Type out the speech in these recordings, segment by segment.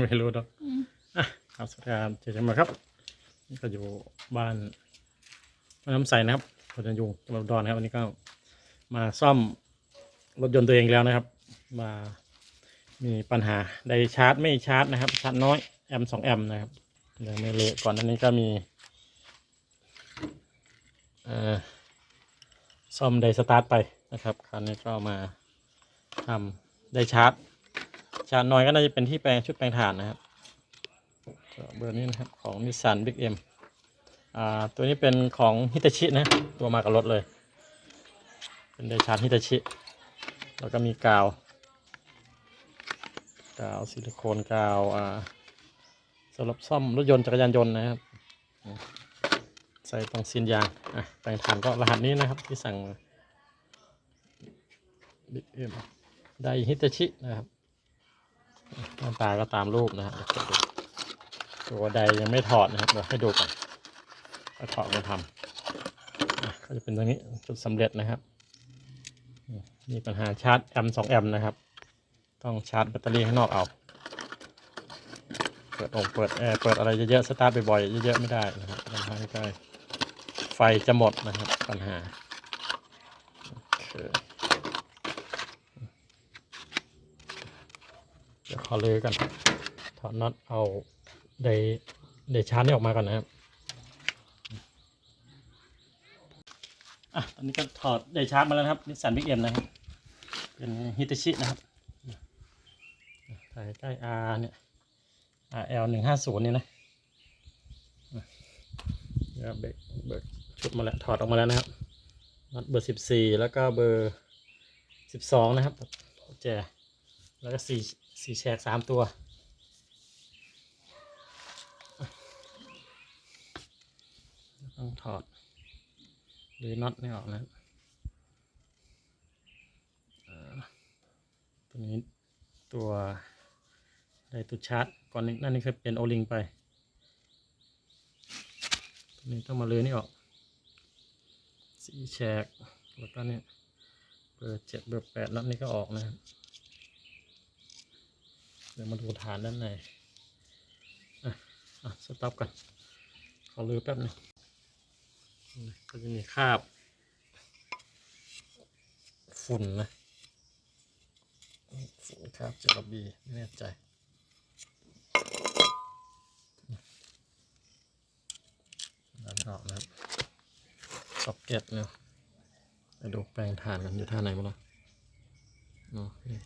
ไม่รู้ดอกอืมอะครับสวัสดีครับเจเจมาครับ นี่ก็อยู่บ้านบ้านน้ำใสนะครับพจันยุงจังหวัดอุดรนะครับวันนี้ก็มาซ่อมรถยนต์ตัวเองอีกแล้วนะครับ มามีปัญหาไดชาร์จไม่ชาร์จนะครับ ชาร์จน้อยแอมสองแอมนะครับยังไม่เละก่อนหน้านี้ก็มีเอ่อซ่อมไดสตาร์ทไปนะครับ คราวนี้ก็มาทำไดชาร์จ ชาน้อยก็น่าจะเป็นที่แปลงชุดแปลงถ่านนะครับเบอร์นี้นะครับของนิสสันบิ๊กเอ็มอ่าตัวนี้เป็นของฮิตาชินะ ตัวมากับรถเลย เป็นไดชาร์จฮิตาชิ แล้วก็มีกาว กาวซิลิโคนกาวอ่าสำหรับซ่อมรถยนต์จักรยานยนต์นะครับ ใส่ตรงซีนยางอะแปลงถ่านก็รหัสนี้นะครับที่สั่งบิ๊กเอ็มไดฮิตาชินะครับ หน้าตาก็ตามรูปนะครับตัวใดยังไม่ถอดนะครับเดี๋ยวให้ดูก่อนก็ถอดมาทำก็จะเป็นตรงนี้จุดสำเร็จนะครับ มีปัญหาชาร์จแอมสองแอมนะครับ ต้องชาร์จแบตเตอรี่ข้างนอกเอา เปิดองเปิดแอร์เปิดอะไรเยอะๆสตาร์ทบ่อยๆเยอะๆไม่ได้นะครับปัญหาใกล้ไฟจะหมดนะครับปัญหาโอเค เดี๋ยวขอลือกัน ถอดน็อตเอาไดไดชาร์จนี่ออกมาก่อนนะครับอะตอนนี้ก็ถอดไดชาร์จมาแล้วครับนิสสันบิ๊กเอ็มนะครับ เป็นฮิตาชินะครับถ่ายใกล้ R เนี่ย RL หนึ่งห้าศูนย์นี่นะเดี๋ยวเบิกเบิกชุดมาแล้วถอดออกมาแล้วนะครับน็อตเบอร์สิบสี่แล้วก็เบอร์สิบสองนะครับแจแล้วก็สี่ สี่แฉกสามตัว ต้องถอดหรือน็อตไม่ออกนะตัวนี้ตัวไดตุชาร์จก่อนนี้นั่นนี่เคยเป็นโอลิงไปตัวนี้ต้องมาเลยนี่ออกสี่แฉกแล้วก็เนี่ยเบอร์เจ็ดเบอร์แปดน็อตนี่ก็ออกนะครับ เดี๋ยวมาดูฐานด้านในอะอะสต็อปกันขอลือแป๊บหนึงก็จะมีคราบฝุ่นนะฝุ่นคราบเจลาบีไม่แน่ใจด้านออกนะครับซ็อกเก็ตเนี่ยไปดูแปลงฐานกันอยู่ท่าไหนบ้างล่ะเนาะนี่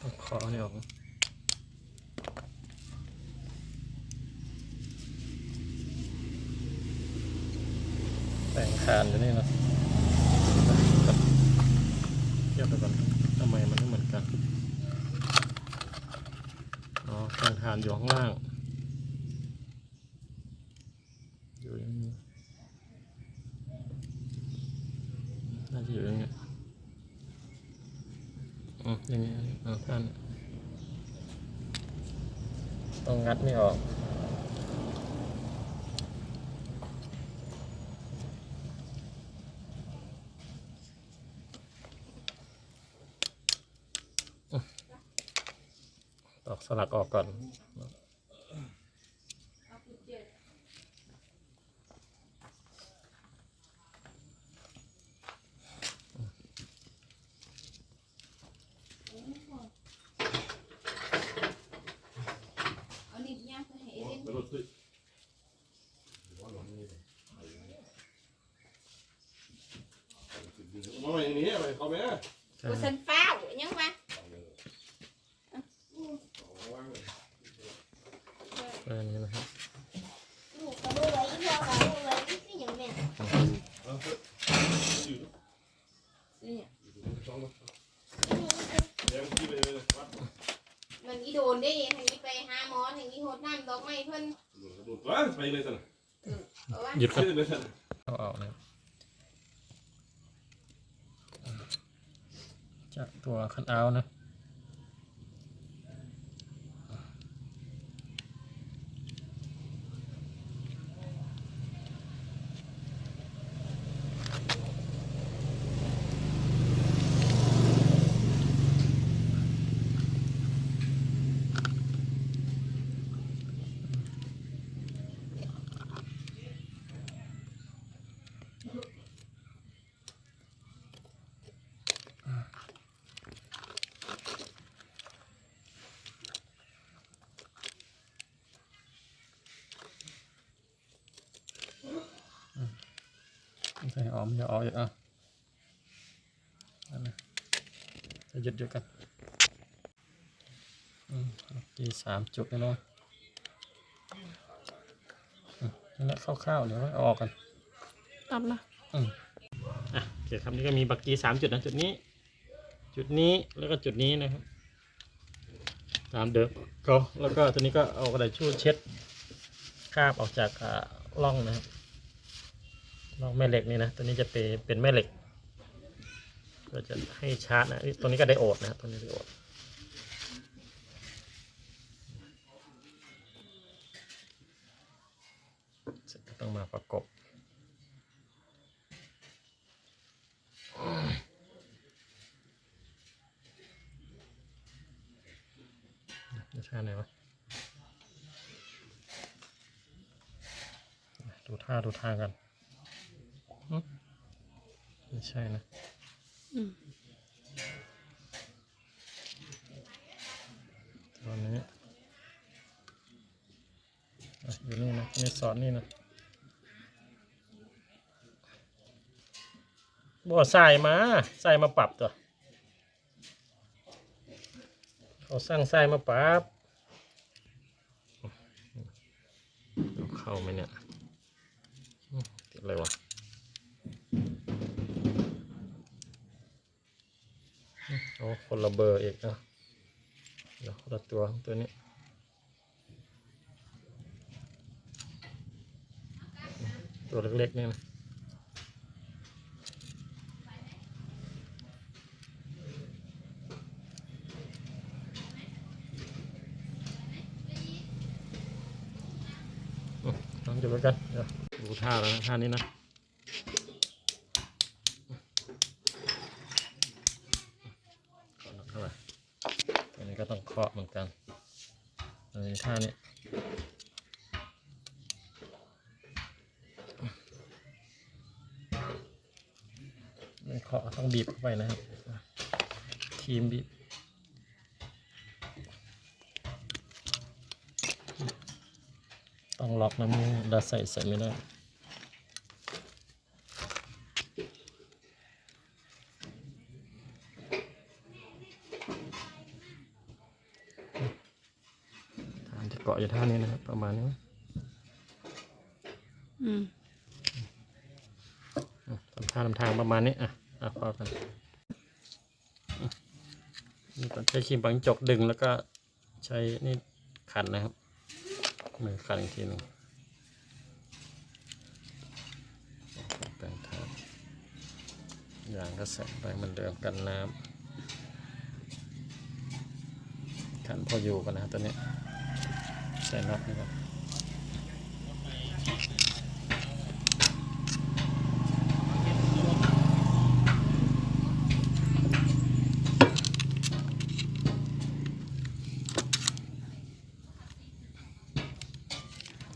ต้องขออันนี้ออกแต่งคานอยู่นี่นะเทียบไปก่อนทำไมมันไม่เหมือนกัน อ๋อแต่งคานอยู่ข้างล่าง อยู่อย่างนี้น่าจะอยู่อย่างนี้ อืมอย่าง นี้อ่าท่านต้องงัดไม่ออก ตอกสลักออกก่อน เอานิดย่างไปให้เล่น มา อย่างนี้อะไรเขาไหมใช่กูสันฟ้าวยังวะเออนี่นะครับลูกก็ดูไว้พ่อก็ดูไว้คืออย่างแม่นี่เดี๋ยวพี่ไปเลยวัดมันอีโดนได้ทางนี้ไปหาหมอทางนี้โหดน้ำดอกไม้เพิ่นดูดว่าไปเลยสิเพราะว่าหยุดไปครับเลยสิเอาออกนะครับ จากตัวคันเอานะ ไม่ ออกไม่ออกอะนั่นนะจะหยุดหยุดกันอืมตีสามจุดแน่นอนอืมนั่นแหละคร่าวๆเดี๋ยวเอาออกกันตับนะอืมอะโอเคครับนี่ก็มีบักกีสามจุดนะจุดนี้ จุดนี้แล้วก็จุดนี้นะครับตามเดิมก็แล้วก็ตัวนี้ก็เอากระดาษชู่เช็ดคราบออกจากอ่าร่องนะครับ ร่องแม่เหล็กนี่นะ ตัวนี้จะเป็นเป็นแม่เหล็ก ก็จะให้ชาร์จนะตัวนี้ก็ไดโอดนะตัวนี้ไดโอดต้องมาประกบจะใช่ไหนวะ ดูท่าดูทางกัน ไม่ใช่นะอตอนนี้ออยู่นี่นะนี่สอนนี่นะบ่ใส่มาใส่มาปรับตัวเขาสร้างใส่มาปรับเอาเข้าไหมเนี่ยอะไรวะ โอ้คนละเบอร์อีกนะเดี๋ยวคนละตัวตัวนี้ตัวเล็กๆนี่นะอืมลองดูแล้กันเดี๋ยวดูท่าแล้วนะท่านี้นะก่อนเท่าไหร่ อันนี้ ก็ต้องเคาะเหมือนกันอันท่านี้ไม่เคาะต้องบีบเข้าไปนะครับทีมบีบต้องล็อกนะมือดาใส่ใส่ไม่ได้ ฐานจะเกาะ อยู่ท่านี้นะครับ ประมาณนี้อืมอะทำท่าทำทางประมาณนี้ อะ อะพอกันอะนี่ก็ใช้ครีมปังจกดึงแล้วก็ใช้นี่ขันนะครับมือขันอีกทีหนึ่งแปรงทาอย่างก็ใส่ไปเหมือนเดิมกันน้ำขันพออยู่กันนะครับตัวนี้ ใส่น็อตนะครับ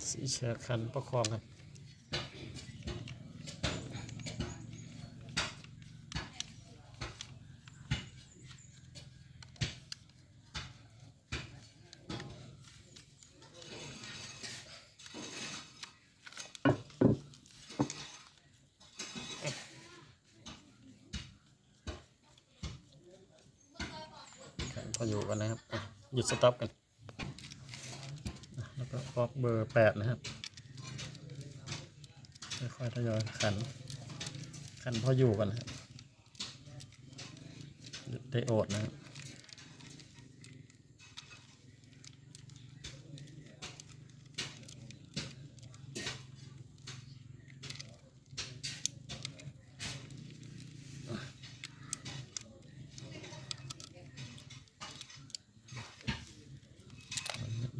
สีเชือกคันประคองกัน อยู่กันนะครับ หยุดสต็อปกัน แล้วก็บล็อกเบอร์แปดนะครับ ค่อยๆทยอยขัน ขันพออยู่กันนะครับหยุดไดโอดนะครับ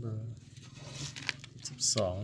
เบอร์ สิบสอง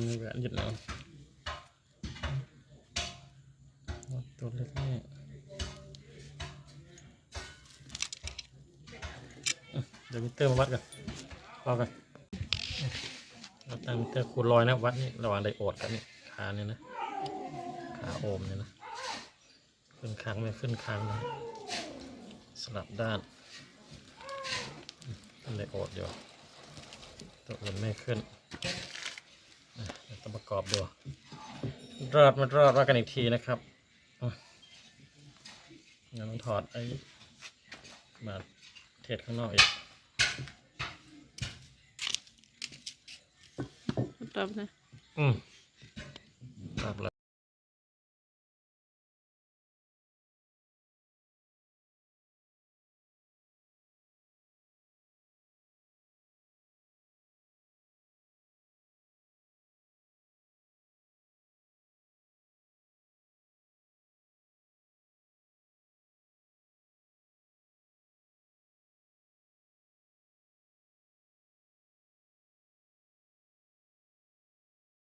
ตรงแหวนหยุดแล้วตัวเล็กนี่เดี๋ยวมิเตอร์มาวัดกันพอกันเราตั้งมิเตอร์คูณร้อยนะวัดนี่ระหว่างไดโอดกับนี่ขาเนี่ยนะขาโอมเนี่ยนะ ขึ้นค้างไม่ขึ้นค้างนะสลับด้านขึ้นไดโอดเดี๋ยวตัวอื่นไม่ขึ้น เดี๋ยวต้องประกอบดูรอดมันรอดว่ากันอีกทีนะครับยังต้องถอดไอ้มาเทศข้างนอกอีกตอบนะอืมครับแล้ว